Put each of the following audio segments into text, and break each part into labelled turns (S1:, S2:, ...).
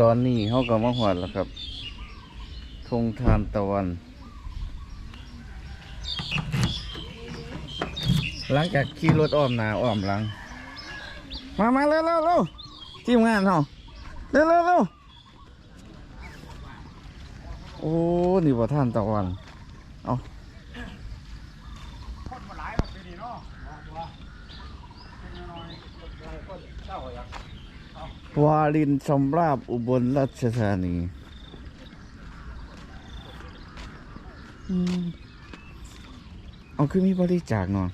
S1: ตอนนี้เขาก็มาหอดแล้วครับธงทานตะวัน หลังจากขี่รถอ้อมหนาอ้อมหลัง มามาเร็วเร็วเร็วทีมงานเขาเร็วเร็วเร็วโอ้ นี่บ่ท่านตะวัน เอา วารินชำราบอุบลราชธานีอืมเอาคือมีบริจาคเนาะ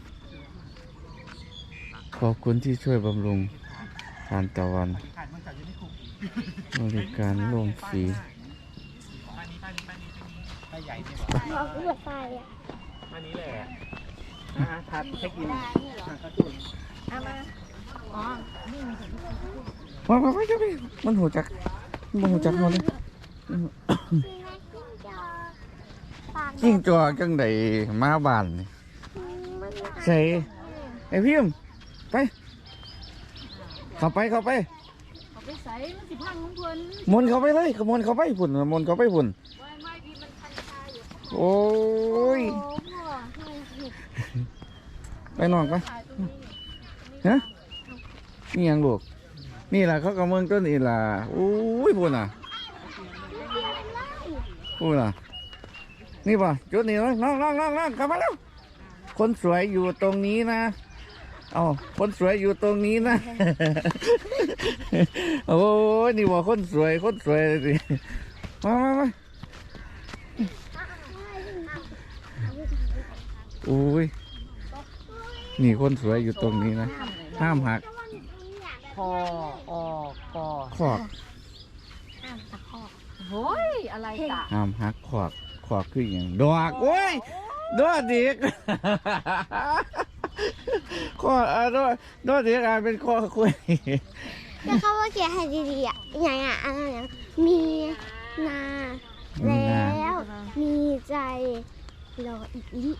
S1: ขอบคุณที่ช่วยบำรุงทานตะวัน บริการร่วมฟรี
S2: เราเลือกไปอะ
S3: อันนี้แหละนะฮะทัดให้กิน
S2: เอามา อ๋อ
S1: ม มันหัวจักมันหัวจักเขาเลย
S2: ยิงจอกปาก
S1: จิ้งจอกจังไดมาบ้านนี่ใส่ไอ้พิมไป เข้าไปเข้าไป
S4: เอาไปใส่มันสิพังของเพิ่น
S1: มนเข้าไปเลยขมนเข้าไปพุ่นมนเข้าไปพุ่นโอ้ยไปนอนไป
S4: ถ่ายตรงนี้
S1: ฮะนี่ยังลูก นี่แหละเขากำเมืองต้นนี่ล่ะโอ้ยพุ่นอะพุ่นอะ นี่ป่ะจุดนี้เลยน้องน้องน้องน้องเข้ามาแล้วคนสวยอยู่ตรงนี้นะเอาคนสวยอยู่ตรงนี้นะ โอ้ยนี่ว่าคนสวยคนสวยเลยสิมามามาโอ้ยนี่คนสวยอยู่ตรงนี้นะ ห้ามหัก
S4: คอออกคอ
S1: ขอก
S2: อ่านตะคอก
S4: โอ้ยอะไรตะ
S1: ห้ามหักขอกขอกคืออย่างดอกโอ้ยดอกเด็กข้ออะดอกดอกเด็กอ่านเป็นข้อคุย
S2: แล้วเขาว่าเขียนให้ดีๆอะอย่างอะอะไรอย่างมีนา
S1: มีนา
S2: แล้วมีใจรออีกลิ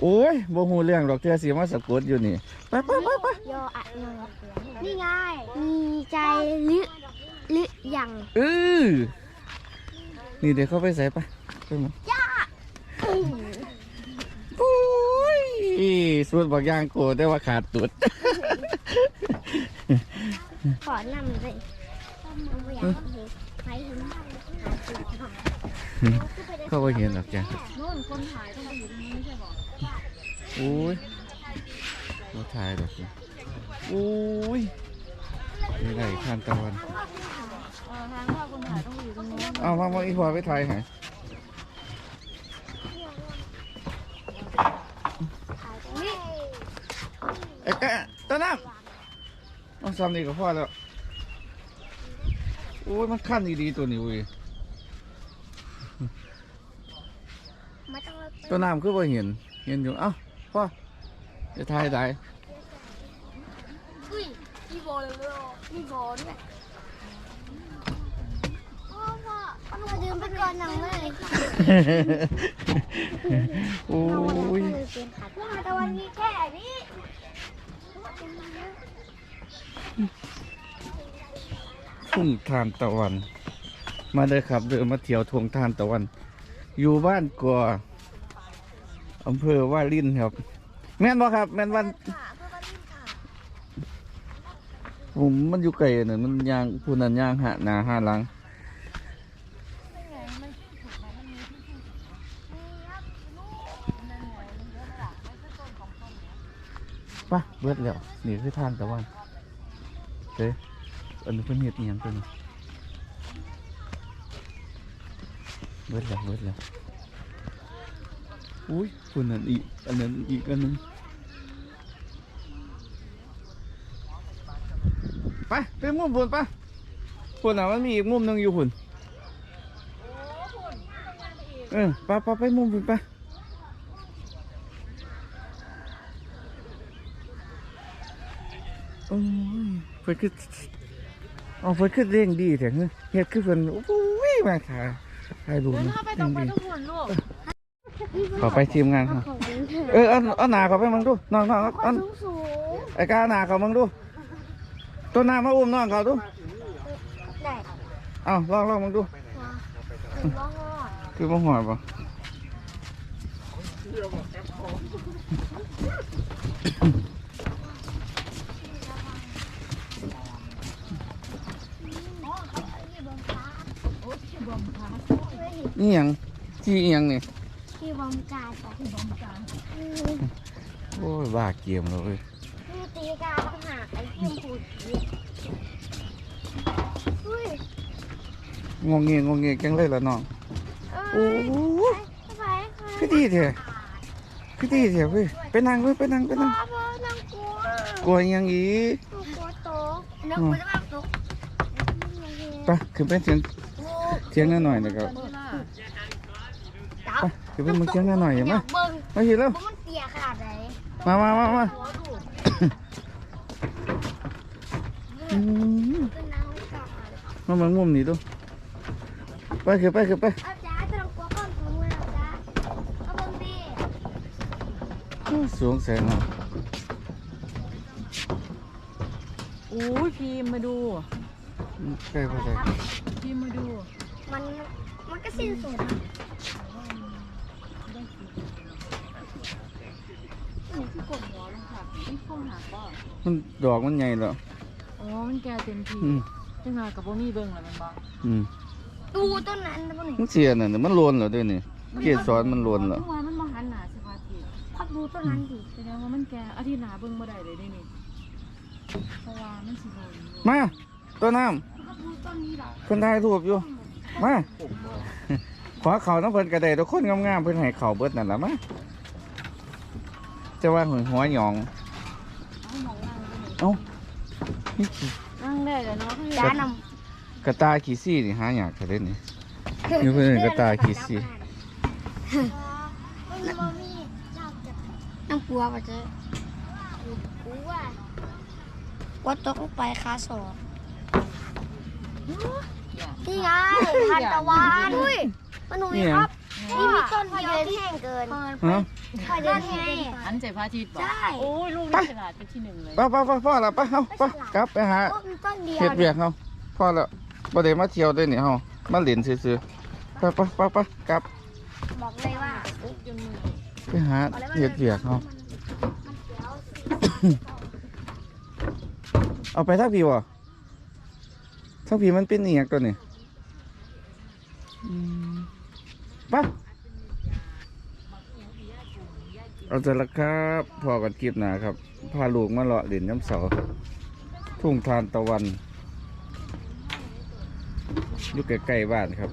S1: โอ้ยบ่ฮู้เรื่องดอกเทือสีมาสะกดอยู่นี่ ไปไปไปไป
S2: ยออะนอนี่ไงมีใจหรือหรือยัง
S1: เออนี่เดี๋ยวเขาไปใส่ไปไปมาโอ้ยสูตรบักย่างโกแต่ว่าขาดตุด
S2: ขอนำเลยเอาไปอย่างไปถึงบ้านหาจุดก่อน
S1: เขาไปเห็นหรอกจ้ะ
S4: โน่นคนถ่ายต้องไปอยู่ตรงนี้ไม่ใช่บอก
S1: โอ้ยมาถ่ายดอกนี่โอ้ยนี่ไรทานตะวัน
S4: เออทางว่าคนถ่ายต้องไปอยู่ตรงนู้น
S1: เอามามาอีพอไปถ่ายให้
S2: นี่
S1: เอ๊ะเอ๊ะต้นน้ำเอาซ้ำนี่ก็พอแล้วโอ้ยมันขั้นดีๆตัวนี้เว้ย
S2: ไม่ต้อง
S1: ตัวน้ำคือบ่เห็นเห็นอยู่เอ้าพ่อจะถ่ายได้
S2: อุ้ยมีโบเลยเลยมีโบด้วยพ่อพ่อเอามาดื่มไปก่อนหนังเลย
S1: โอ้ย
S2: ว่าตะวันมีแค่นี้
S1: ทุ่งทานตะวัน มาเลยครับเดินมาเที่ยวทงทานตะวัน อยู่บ้านกัวอำเภอว่าลินครับ แม่นบ่ครับ แม่นวัน
S2: ค่ะเพื่อมาลิ้นค่ะ
S1: ผมมันอยู่ไกลน่ะมันยางผู้นั้นยางหาหนาหาหลังไปะเบิดแล้วนี่คือทานตะวันเด้อันนี้เพิ่นเฮ็ดอีหยังตัวนี้ เบิดแล้วเบิดแล้วอุ้ยคนนั้นอีกอันนั้นอีกอันนึงไปไปมุมบนไปพุ่นอะมันมีอีกมุมหนึงอยู่พุ่นเออไปไปไปมุมบนไปโอ้ยเพิ่นคือเอาเพิ่นคือเร่งดีแท้เฮ้ยเฮ็ดคือเพิ่นโอ้ยมาถ่า ยถ่ายรูป
S4: เดิน
S1: นะ
S4: เข้าไปตรงไป
S1: เร่ง
S4: ทุ
S1: ดี
S4: กคนลูก
S1: ขอไปทีมงานครับ
S2: ของลิ้นเถ
S1: เออเอาเอาหนาเขาไปมึงดูน้องน้องเอาเอา
S2: สูงสูง
S1: ไอ้กาหนาเขามึงดูตัวหนามาอุ้มน้องเขาดู
S2: ได้
S1: เอ้าลองลองมึงดู
S2: ถึงว่าหอด
S1: คือบ่หอดบ่
S4: โอ้ยบอมค่ะ
S1: นี่หยังที่อิหยังนี่
S2: ที่บอมกาจ้ะ
S4: ที่บอมกลาง
S1: โอ้ยบ้าเกมแล้วเว้ย
S2: ที่ตีกาต้องหาไอ้เที่ยงผูดเฮ้ย
S1: งงเงียงงเงียจังเลยล่ะน้อง
S2: เอ
S1: โอ้
S2: อ
S1: โห
S2: ไป
S1: คือดีแท้คือดีแท้เว้ยไปนั่งเว้ยไปนั่งไป
S2: พ่
S1: นั่
S2: องพ่อนางกลัว
S1: กลัวอิหยังอีก
S2: กลัวโตนักกลัวจะมาตก
S1: ไปขึ้นไปเสียงเสียงหน่อยๆนะครับ
S4: เวลา
S1: ไปขึ้นไปมึงเสียงหน่อยๆเห็นไหม
S2: อยากเบิ่ง
S1: มาเห็นแล้ว
S2: ว่ามันเตี้ยขนาดไหน
S1: มามามามา
S2: หัวดู
S1: อืม
S2: เป็นนางไม่กล้า
S1: มาเมืองมุมนี้ดูไปขึ้นไปขึ้นไป
S2: อาจารย์จะลองกลัวก้อนสูงเลยอาจารย์เอาเบิ่งดิ
S1: สูงแสนเนาะ
S4: โอ้ยพีมมาดู
S1: ใกล้พอดี
S4: พีมมาดู
S2: มันมันก็สิ้นสุด
S4: นี่คือ กดหัวลงค่ะนี่เข้าหาบ่
S1: มันดอกมันใหญ่แล้ว
S4: อ๋อ มันแก่เต็มที
S1: อืม
S4: จังหวะกับบ่มีเบิ่งแล้วมันบ่
S1: อืม
S2: ดูต้นนั้นนะพวกนี้
S1: มันเสียน่ะมันโลนเหรอด้วยนี่เกสรมันโลนเหรอ
S4: จังหวะมันบ่หันหน้าสิพาที
S2: พักดูต้นนั้นดิ
S4: แสดงว่ามันแก่อาทิตย์หน้าเบิ่งบ่ได้เลยนี่นี่เพราะว่ามันสิโดนอยู่
S1: มาตัวน้
S2: พักดูต้นนี้เหรอำ
S1: เพิ่นถ่ายรูปอยู่มาขอเข่าน้ำเพิ่นกระไดทุกคนงามๆเพิ่นให้เข่าเบิดนั่นล่ะมา จะว่าหัวหัวหยอง
S4: เอาหมองนั่งไปนี่
S1: เอ้านี่ขี้
S4: นั่งได้แล้วเนาะ
S2: จานน
S1: กระตายขี้ซี่นี่หายากแค่เด่นนี่ำนี่เพิ่นกระต่ายขี้สิ
S2: น้ำกลัวป่ะเจ๊กลัวว่าตกลงไปคาสองนี่ไงทันตะวันอุ้ยมันหนูนี่ครับ นี่มีต้นเดียวที่แห้งเกิน
S1: ฮะ
S2: พอเดินไง
S4: อันใจพระอาทิตย์บ่
S2: ใช่
S4: โอ้ยลูกนี่ฉลาดเป็นที่หนึ่งเลย
S1: ไปไปไปพ่อละไปเฮาไปกลับไปหา
S2: โอ้มีต้นเดียว
S1: เฮ็ดเวียกเฮาพ่อละบ่ได้มาเที่ยวด้วยนี่เฮามาเล่นซื่อๆไปไปไปไปกลับ
S2: บอกเลยว่า
S4: ลูกจนมือ
S1: ไปหาเฮ็ดเวียกเฮา
S2: มันเขียว
S1: เอาไปทักพี่บ่ทักพี่มันเป็นอีหยังตัวนี้อืม ปะเอาแต่ละครับพอกันคลิปหนาครับ พาลูกมาเลาะเหรียญย้ำเสาทุ่งทานตะวันอยู่ใกล้ๆบ้านครับ